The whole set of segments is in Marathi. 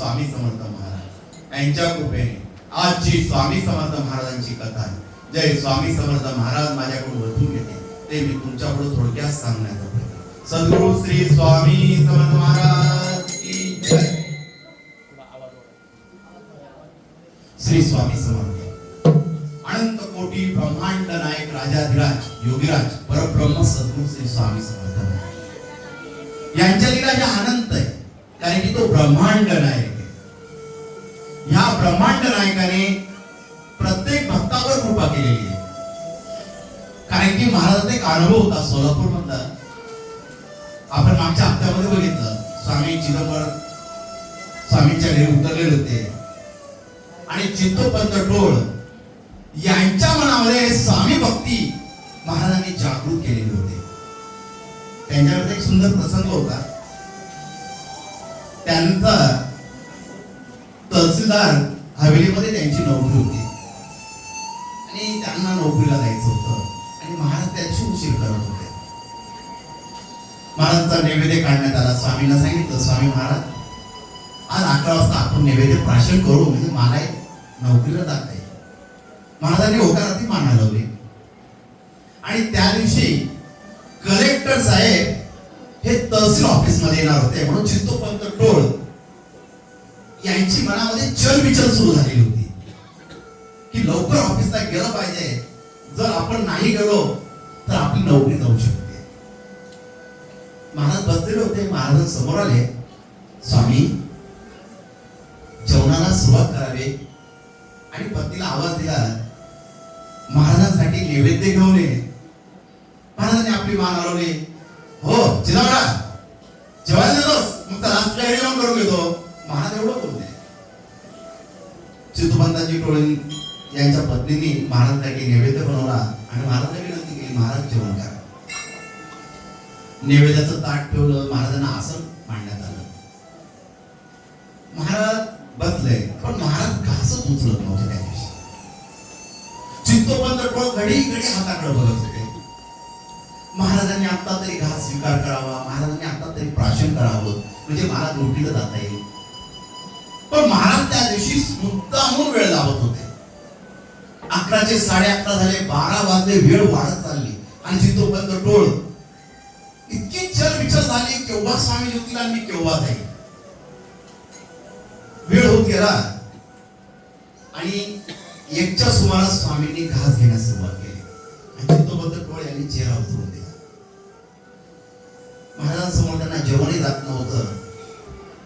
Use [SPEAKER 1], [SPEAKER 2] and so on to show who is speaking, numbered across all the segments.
[SPEAKER 1] स्वामी समर्थ महाराज. यांच्या कृपेने आजची स्वामी समर्थ महाराजांची कथा आहे. जय स्वामी समर्थ महाराज माझ्याकडून वधून घेते ते मी तुमच्याकडे थोडक्यात सांगण्याचा प्रयत्न सद्गुरु श्री स्वामी समर्थ महाराज की जय. श्री स्वामी समर्थ. अनंत कोटी ब्रह्मांड नायक राजाधिराज योगीराज परब्रह्म सद्गुरु श्री स्वामी समर्थ महाराज. यांच्या लिला जे अनंत आहे. कारण की तो ब्रह्मांड नायक ह्या ब्रह्मांड नायकाने प्रत्येक भक्तावर कृपा केलेली आहे. कारण की महाराजांचा एक अनुभव होता सोलापूर मधला. आपण मागच्या हप्त्यामध्ये बघितलं स्वामी चिदंबर स्वामींच्या घरी उतरलेले होते. आणि चित्तोपंत टोळ यांच्या मनामध्ये स्वामी भक्ती महाराजांनी जागृत केलेली होते. त्यांच्याकडे एक सुंदर प्रसंग होता. त्यांचा तहसीलदार हवेलीमध्ये त्यांची नोकरी होती. आणि त्यांना नोकरीला जायचं होतं. आणि महाराज त्याची उशीर करत होते. महाराजांचा नैवेद्य काढण्यात आला. स्वामींना सांगितलं स्वामी महाराज आज अकरा वाजता आपण नैवेद्य प्राशन करू. म्हणजे मला नोकरीला जात आहे महाराजांनी होकाराती मान हलवली आणि त्या दिवशी कलेक्टर साहेब हे तहसील ऑफिसमध्ये येणार होते. म्हणून चित्तोपंत टोळ यांची मनामध्ये चलबिचल सुरू झालेली होती. की लवकर ऑफिसला गेलं पाहिजे. जर आपण नाही गेलो तर आपली नोकरी जाऊ शकते. महाराज बसलेले होते महाराज समोर आले. स्वामी जेवणाला सुरुवात करावी. आणि पत्नीला आवाज दिला महाराजांसाठी नैवेद्य घेऊन ये. महाराजांनी आपली मान हलवली हो चिदावडा जेवायला देतोस मग तर राष्ट्रीय करून घेतो. महाराज एवढं बोलले. चित्तुपंतांची टोळी यांच्या पत्नीने महाराजांसाठी नैवेद्य बनवला आणि महाराजांना विनंती केली महाराज जेवण करा. नैवेद्याचं ताट ठेवलं महाराजांना आसन मांडण्यात आलं. महाराज बसले पण महाराज घासच उचलत नव्हते त्या दिवशी. चित्तोपंत टोळ घडी घडी हाताकडे बघत होते. महाराजांनी आता तरी घास स्वीकार करावा महाराजांनी आता तरी प्राशन करावं म्हणजे महाराज रोटीला जाता येईल. त्या दिवशी मुद्दामून वेळ लावत होते. अकराचे साडे अकरा झाले बारा वाजले वेळ वाढत चालली. आणि जिथोपर्यंत टोळ इतकी चल विचल झाली केव्हा स्वामी ज्योतीला आणि मी केव्हा जाईल वेळ होत गेला. आणि एकच्या सुमारास स्वामींनी घास घेण्यास सुरुवात केली. आणि जिथोपर्यंत टोळ यांनी चेहरा उतरून दिला महाराजांसमोर त्यांना जेवणही जात नव्हतं.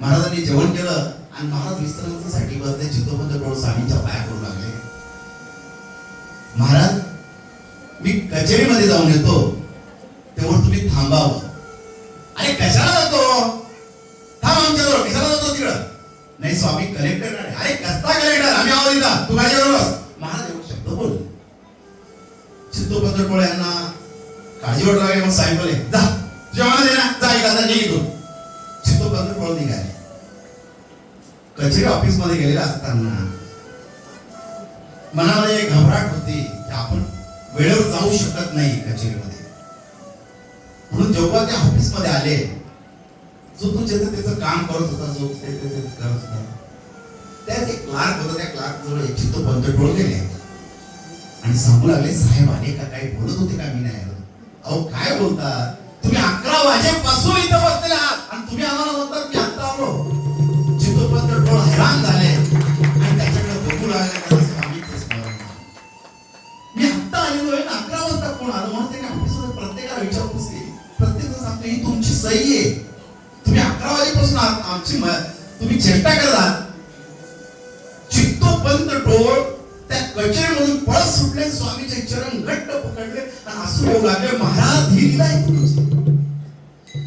[SPEAKER 1] महाराजांनी जेवण केलं. आणि महाराज विश्रांतीसाठी बसले चित्तोबद्ध टोळ स्वामींच्या पाया करू लागले. महाराज मी कचेरीमध्ये जाऊन येतो. तेव्हा तुम्ही थांबावं. अरे कशाला जातो? थांब आमच्याजवळ कशाला जातो तिकडं? नाही स्वामी कलेक्टर अरे कसला कलेक्टर आम्ही आवाज दिला तू काय महाराज एवढा शब्द बोल. चित्तोपत्र टोळे यांना काळजी वाटू लागले. मग साहेब बोले जा जेवण दे ना. जा एखादा निघतो चित्तोपत्र टोळ निघाले. कचेरी ऑफिसमध्ये गेलेला असताना मनामध्ये एक घबराट होती की आपण वेळेवर जाऊ शकत नाही कचेरीमध्ये. म्हणून जेव्हा त्या ऑफिसमध्ये आले जो तू ज्याचं त्याचं काम करत होता जो करत होता त्यात एक क्लार्क होता त्या क्लार्क जवळ एक तो पंत टोळ गेले. आणि सांगू लागले साहेब आले का काही बोलत होते का? मी नाही आलो अहो काय बोलता? तुम्ही अकरा वाजेपासून इथं बसलेले आहात आणि तुम्ही आम्हाला म्हणतात सही आहे तुम्ही अकरा वाजेपासून आमची तुम्ही चेष्टा करता चित्तोपंत टोळ त्या कचेरीमधून पळत सुटले स्वामीचे चरण घट्ट पकडले आणि असू येऊ लागले महाराज ही आहे तुमची.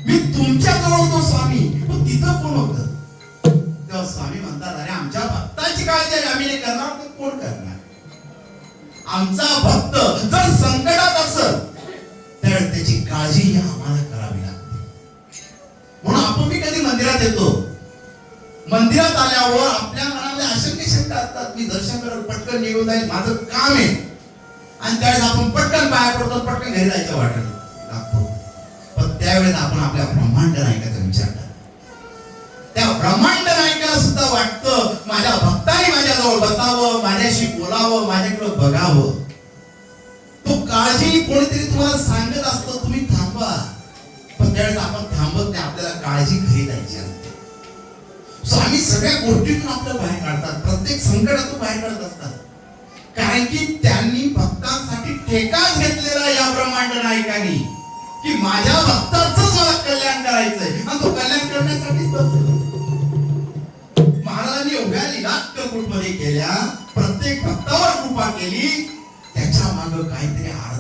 [SPEAKER 1] मी तुमच्या जवळ होतो स्वामी. पण तिथं कोण होत? तेव्हा स्वामी म्हणतात अरे आमच्या भक्ताची काळजी आहे, आम्ही नाही करणार तर कोण करणार? आमचा भक्त जर संकटात असत तर त्याची काळजी आम्हाला म्हणून आपण मी कधी मंदिरात येतो. मंदिरात आल्यावर आपल्या मनामध्ये आशंका शंका असतात मी दर्शन करत पटकन निघून जाईल माझं काम आहे. आणि त्यावेळेस आपण पटकन पाया पडतो पटकन घरी जायचं वाटत. लागतो. पण त्यावेळेस आपण आपल्या ब्रह्मांड नायकाचा विचार त्या ब्रह्मांड नायकाला सुद्धा वाटतं माझ्या भक्ताने माझ्याजवळ बसावं माझ्याशी बोलावं माझ्याकडे बघावं. तो काळजी कोणीतरी तुम्हाला सांगत असतो तुम्ही थांबा. पण त्यावेळेस आपण थांबत नाही आपल्याला काळजी घरी जायची असते. स्वामी सगळ्या गोष्टीतून आपल्याला बाहेर काढतात. प्रत्येक संकटातून बाहेर काढत असतात. कारण की त्यांनी भक्तांसाठी ठेका घेतलेला या ब्रह्मांड नायकांनी की माझ्या भक्तांच मला कल्याण करायचंय. आणि तो कल्याण करण्यासाठीच बसलेला. महाराजांनी एवढ्या लीला मध्ये केल्या प्रत्येक भक्तावर कृपा केली त्याच्या माग काहीतरी अर्थच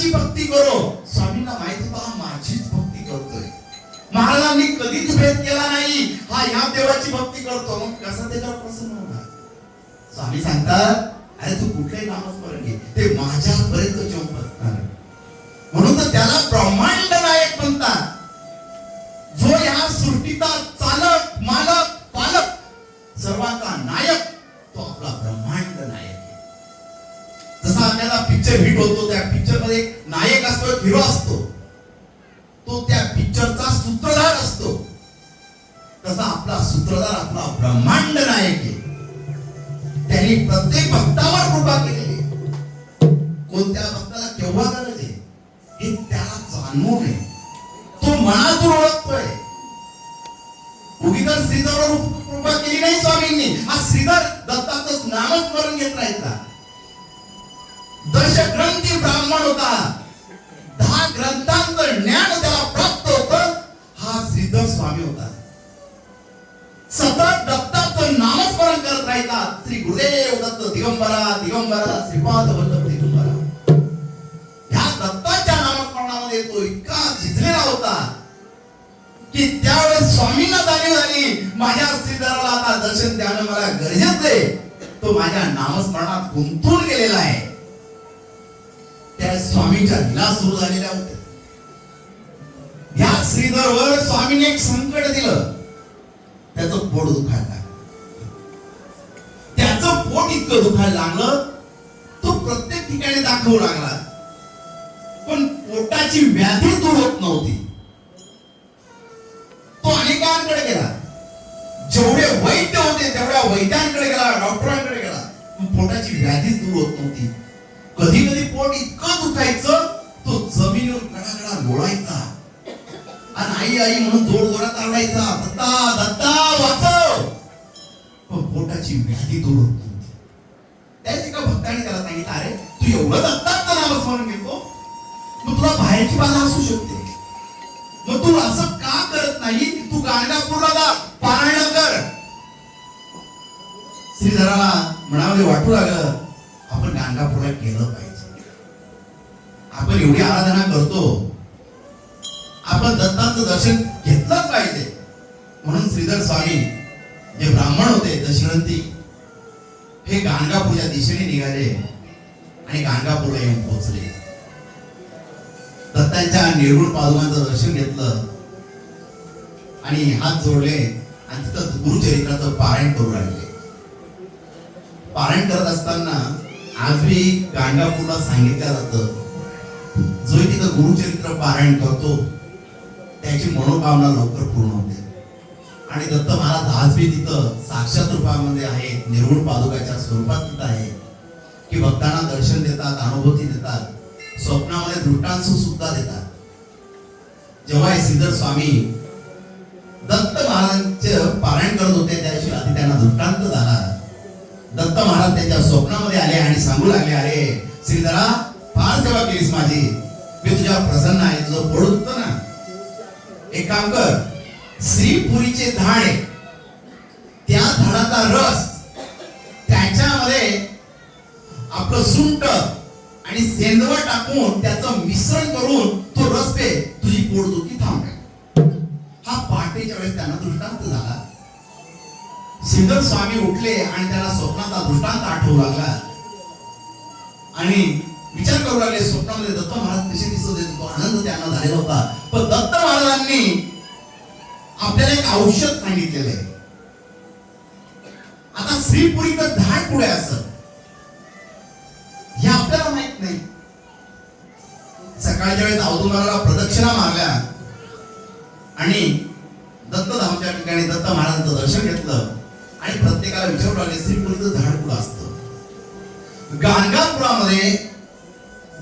[SPEAKER 1] कोणाची भक्ती करो. स्वामींना माहीत होता माझीच भक्ती करतोय. महाराजांनी कधीच भेद केला नाही. हा या देवाची भक्ती करतो. मग कसा त्याच्यावर प्रसन्न होणार? स्वामी सांगतात अरे तू कुठलंही नामस्मरण घे. ते माझ्यापर्यंत जेव्हा बसणार म्हणून तर त्याला ब्रह्मांड पिक्चर हिट होतो त्या पिक्चरमध्ये नायक असतो एक हिरो असतो. तो त्या पिक्चरचा सूत्रधार असतो. तसा आपला सूत्रधार आपला ब्रह्मांड नायक आहे. त्यांनी प्रत्येक भक्तावर कृपा केलेली कोणत्या भक्ताला केव्हा गरज आहे? हे त्याला जाणवून आहे. तो मनातून ओळखतोय. उगीतर श्रीधरवर कृपा केली नाही स्वामींनी. हा श्रीधर दत्ताचं नामस्मरण घेत राहायचा दश ग्रंथी ब्राह्मण होता. दहा ग्रंथांचं ज्ञान त्याला प्राप्त होत. हा श्रीधर स्वामी होता. सतत दत्ताचं नामस्मरण करत राहिला. श्री गुरुदेव दत्त दिगंबरा दिगंबरा श्रीपाद वल्लभ दिगंबरा. ह्या दत्ताच्या नामस्मरणामध्ये तो इतका झिजलेला होता की त्यावेळेस स्वामींना जाणीव झाली माझ्या श्रीधराला आता दर्शन द्यानं मला गरजेचं आहे. तो माझ्या नामस्मरणात गुंतून गेलेला आहे. त्या स्वामीच्या दिला सुरू झालेल्या होत्या. या श्रीधरवर स्वामीने एक संकट दिलं. त्याचं पोट दुखायला लागलं. त्याचं पोट इतकं दुखायला लागलं तो प्रत्येक ठिकाणी दाखवू लागला. पण पोटाची व्याधी दूर होत नव्हती. तो अनेकांकडे गेला. जेवढे वैद्य होते तेवढ्या वैद्यांकडे गेला डॉक्टरांकडे गेला. पण पोटाची व्याधीच दूर होत नव्हती. कधी कधी पोट इतकं दुखायचं तो जमिनीवर गडागडा लोळायचा. आणि आई आई म्हणून जोर जोरात आरडायचा दत्ता दत्ता वाचव. पण पोटाची व्याधी दूर होत नव्हती. त्याच एका भक्ताने त्याला सांगितलं अरे तू एवढं दत्ताचं नामस्मरण घेतो मग तुला बाहेरची बाधा असू शकते. मग तू असं का करत नाही? तू गाणगापूरला जा पारायण कर. श्रीधराला म्हणावले वाटू लागलं. आपण गाणगापूरला गेलं पाहिजे. आपण एवढी आराधना करतो. आपण दत्ताचं दर्शन घेतलंच पाहिजे. म्हणून श्रीधर स्वामी जे ब्राह्मण होते दशरथी हे गाणगापूरच्या दिशेने निघाले आणि गाणगापूरला येऊन पोहोचले. दत्तांच्या निर्गुण पादुकांचं दर्शन घेतलं आणि हात जोडले आणि तिथं गुरुचरित्राचं पारायण करू लागले. पारायण करत असताना आज मी गाणगापूरला सांगितलं जातं. जो तिथं गुरुचरित्र पारायण करतो त्याची मनोकामना लवकर पूर्ण होते. आणि दत्त महाराज आज बी तिथं साक्षात रूपामध्ये आहेत निर्गुण पादुकाच्या स्वरूपात तिथं आहे. की भक्तांना दर्शन देतात अनुभूती देतात स्वप्नामध्ये दृष्टांश सुद्धा देतात. जेव्हा हे श्रीधर स्वामी दत्त महाराजांचे पारायण करत होते त्या दिवशी आधी त्यांना दृष्टांत झाला. दत्त महाराज त्यांच्या स्वप्नामध्ये आले आणि सांगू लागले अरे श्रीधरा फार सेवा केलीस माझी. मी तुझ्यावर प्रसन्न आहे तुझं पोट दुखतं ना. एक काम कर श्रीपुरीचे झाड आहे त्या झाडाचा रस त्याच्यामध्ये आपलं सुंट आणि सेंदवा टाकून त्याचं मिश्रण सिंदर स्वामी उठले आणि त्याला स्वप्नाचा दृष्टांत आठवू लागला. आणि विचार करू लागले स्वप्नामध्ये दत्त महाराज कसे दिसत होते? तो आनंद त्यांना झालेला होता. पण दत्त महाराजांनी आपल्याला एक औषध सांगितलेलं आहे. आता श्रीपुरीचं झाड पुढे असं? हे आपल्याला माहीत नाही. सकाळच्या वेळेस औदुंबराला प्रदक्षिणा मारल्या. आणि दत्तधामच्या ठिकाणी दत्त महाराजांचं दर्शन घेतलं. आणि प्रत्येकाला विचारू लागले श्रीपुरीचं झाड कुठं असतं? गाणगापुरामध्ये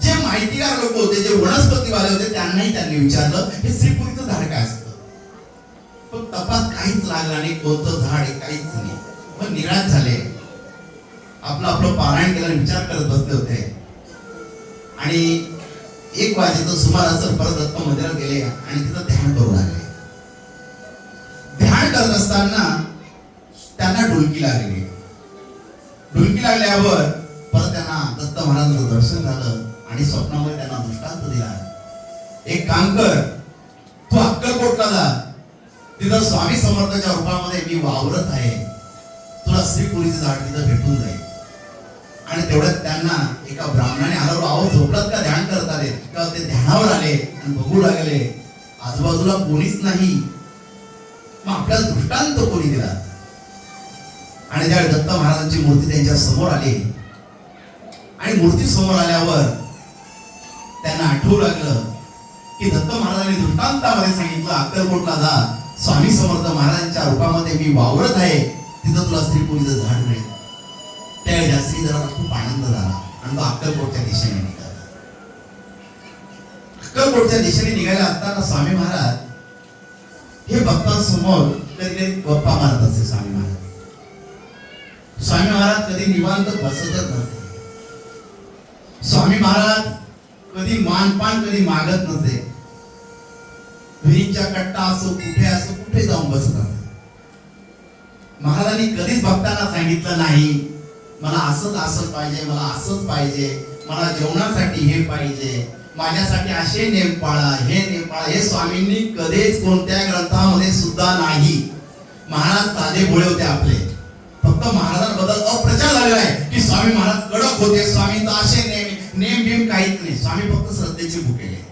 [SPEAKER 1] जे माहितीगार लोक होते जे वनस्पतीवाले होते त्यांनाही त्यांनी विचारलं हे श्रीपुरीचं झाड काय असतं? पण तपास काहीच लागला नाही कोणतं झाड आहे काहीच नाही. मग निराश झाले. आपलं आपलं पारायण केलं विचार करत बसले होते. आणि एक वाजेचं सुमारास परत दत्त मंदिरात गेले आणि तिथं ध्यान करू लागले. ध्यान करत असताना डुलकी लागली. डुलकी लागल्यावर परत त्यांना दत्त महाराजांचं दर्शन झालं आणि स्वप्नामध्ये त्यांना दृष्टांत दिला. एक काम कर तू अक्कलकोटला जा. तिथं स्वामी समर्थाच्या रूपामध्ये मी वावरत आहे. तुला श्रीपुरीचं झाड तिथं भेटून जाईल. आणि तेवढ्यात त्यांना एका ब्राह्मणाने आल्यावर आहो झोपलात का? ध्यान करत आले. का ते ध्यानावर आले आणि बघू लागले. आजूबाजूला कोणीच नाही. मग आपल्याला दृष्टांत कोणी दिला? आणि ज्यावेळी दत्त महाराजांची मूर्ती त्यांच्यासमोर आली. आणि मूर्ती समोर आल्यावर त्यांना आठवू लागलं की दत्त महाराजांनी दृष्टांतामध्ये सांगितलं अक्कलकोटला जा. स्वामी समर्थ महाराजांच्या रूपामध्ये मी वावरत आहे. तिथं तुला पुरीचं झाड मिळेल. त्यावेळी त्या श्रीधराला खूप आनंद झाला आणि तो अक्कलकोटच्या दिशेने निघाला. अक्कलकोटच्या दिशेने निघायला असताना स्वामी महाराज हे भक्तांसमोर कधी कधी गप्पा मारत असे स्वामी महाराज. स्वामी महाराज कधी निवांत बसतच नसते स्वामी महाराज कधी मानपान कधी मागत नसे विहिरीच्या कट्टा असो कुठे असो कुठे जाऊन बसत असे महाराजांनी कधीच भक्तांना सांगितलं नाही मला असंच असं पाहिजे मला असंच पाहिजे मला जेवणासाठी हे पाहिजे माझ्यासाठी असे नेम पाळा हे नेम पाळा हे स्वामींनी कधीच कोणत्या ग्रंथामध्ये सुद्धा नाही. महाराज साधे भोळे होते आपले. महाराजांबद्दल अप्रचार झालेला आहे की स्वामी महाराज कडक होते. स्वामी तर असे नेम नेम बिम काहीच नाही. स्वामी फक्त श्रद्धेची भुकेले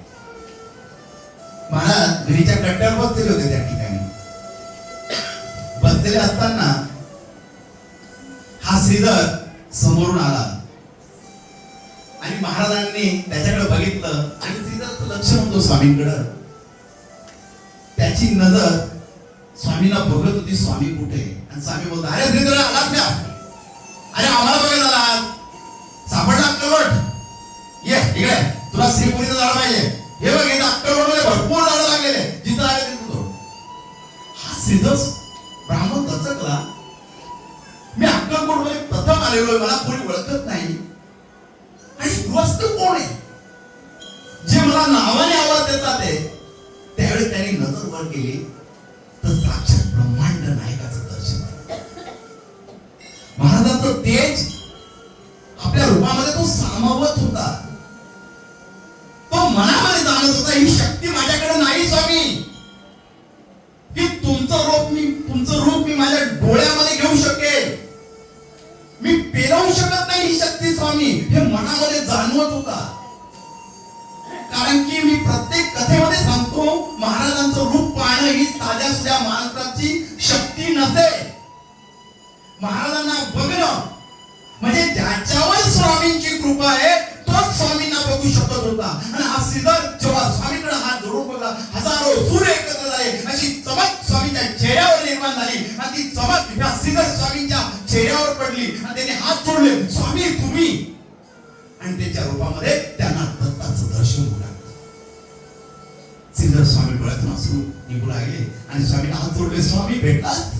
[SPEAKER 1] महाराज घरीच्या कट्ट्यावर बसलेले होते त्या ठिकाणी. बसलेले असताना हा श्रीधर समोरून आला. आणि महाराजांनी त्याच्याकडे बघितलं आणि श्रीधरचं लक्ष होतं स्वामींकडं. त्याची नजर स्वामीला बघत होती स्वामी कुठे? आणि स्वामी बोलतो अरे श्रीधर आलात का? अरे आम्हाला बघायला आलात सापडला अक्कलवट ये इकडे तुला श्रीपुरीचं झाड पाहिजे. हे बघ इथं अक्कलवटमध्ये भरपूर झाड लागलेले जिथं आले तिथं हा श्रीधर ब्राह्मण दचकला मी अक्कलकोटमध्ये प्रथम आलेलो आहे. मला कोणी ओळखत नाही. आणि गृहस्थ कोण आहे? जे मला नावाने आवाज देतात ते. त्यावेळी त्यांनी नजर वर केली. तर साक्षात ब्रह्मांड नायकाचं दर्शन. महाराजांचं तेज नसे महाराजांना बघणं म्हणजे ज्याच्यावर स्वामींची कृपा आहे तोच स्वामींना बघू शकत होता. आणि हा श्रीधर जेव्हा स्वामीकडे हात धरून बघला हजारो सूर्य एकत्र झाले. अशी चमक स्वामीच्या चेहऱ्यावर निर्माण झाली. आणि ती चमक या श्रीधर स्वामींच्या चेहऱ्यावर पडली. आणि त्याने हात जोडले स्वामी तुम्ही. आणि त्याच्या रूपामध्ये त्यांना दत्ताचं दर्शन होऊ लागलं. श्रीधर स्वामी डोळ्यातून असून निघू लागले. आणि स्वामीला हात जोडले स्वामी भेटतात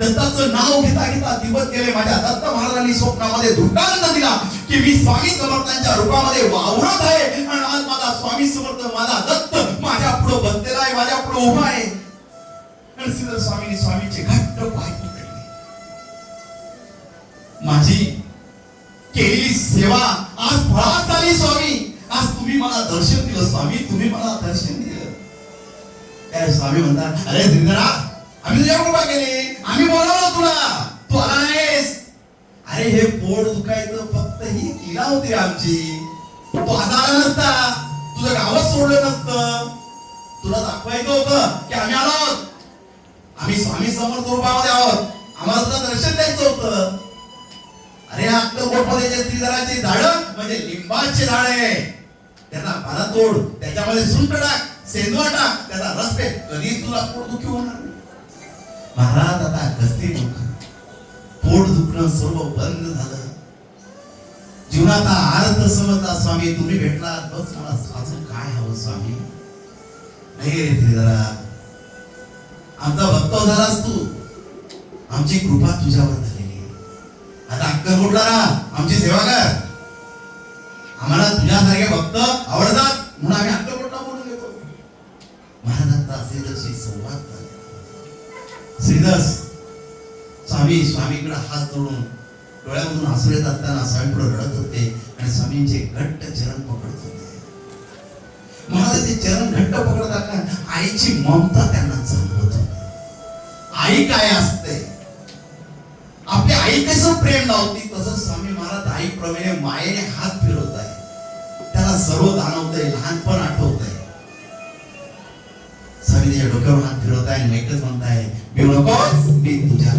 [SPEAKER 1] दत्ताचं नाव घेता घेता दिवस गेले. माझ्या दत्त महाराजांनी स्वप्नामध्ये दृष्टांत दिला की मी स्वामी समर्थांच्या रूपामध्ये वावरत आहे. आणि आज माझा स्वामी समर्थ माझा दत्त माझ्या पुढे बसलेला आहे माझ्या पुढे उभा आहे. नरसिंह स्वामींनी स्वामीचे घट्ट पाय पकडले. माझी केलेली सेवा आज फळात आली स्वामी. आज तुम्ही मला दर्शन दिलं स्वामी तुम्ही मला दर्शन दिलं. त्या स्वामी म्हणतात अरे श्रीधरा आम्ही तुझ्या कृपा केली. आम्ही बोलावलं तुला. तू आला नाहीस. अरे हे पोट दुखायचं फक्त ही किला होती आमची. तू आता आला नसता. तुझं गावच सोडलं नसतं. तुला दाखवायचं होतं की आम्ही आलो आहोत. आम्ही स्वामी समर्थ रूपामध्ये आहोत. आम्हाला दर्शन द्यायचं होतं. अरे आपलं मध्ये जे श्रीधराची झाड म्हणजे लिंबाचे झाड आहे. त्याचा पाला तोड त्याच्यामध्ये सुंट टाक सेंदवा टाक त्याचा रस पे. कधीच तुला पोट दुखी होणार नाही. महाराज आता गस्ती दुःख पोट दुखणं सर्व बंद झालं. जीवनाचा आनंद समजला स्वामी तुम्ही भेटला बस मला अजून काय हवं स्वामी? नाही रे श्रीधरा. आमचा भक्त झालास तू. आमची कृपा तुझ्यावर झालेली आता अक्कलकोटला राहा आमची सेवा कर. आम्हाला तुझ्यासारखे भक्त आवडतात. म्हणून आम्ही अक्कलकोटला बोलून घेतो. महाराजांचा श्रीधरशी संवाद झाला. श्रीधस स्वामी स्वामीकडे हात जोडून डोळ्यामधून हसू येत असताना स्वामी पुढे रडत होते आणि स्वामींचे घट्ट चरण पकडत होते. महाराज ते चरण घट्ट पकडत असताना आईची ममता त्यांना जाणवत होती. आई काय असते? आपली आई कसं प्रेम लावती? तसं स्वामी महाराज आई प्रमाणे मायेने हात फिरवत आहे त्याला सर्व जाणवतंय लहानपण आठवत आहे स्वामी त्याच्या डोक्यावर हात फिरवताय आहे आणि एकच म्हणताय मी नकोच मी तुझ्या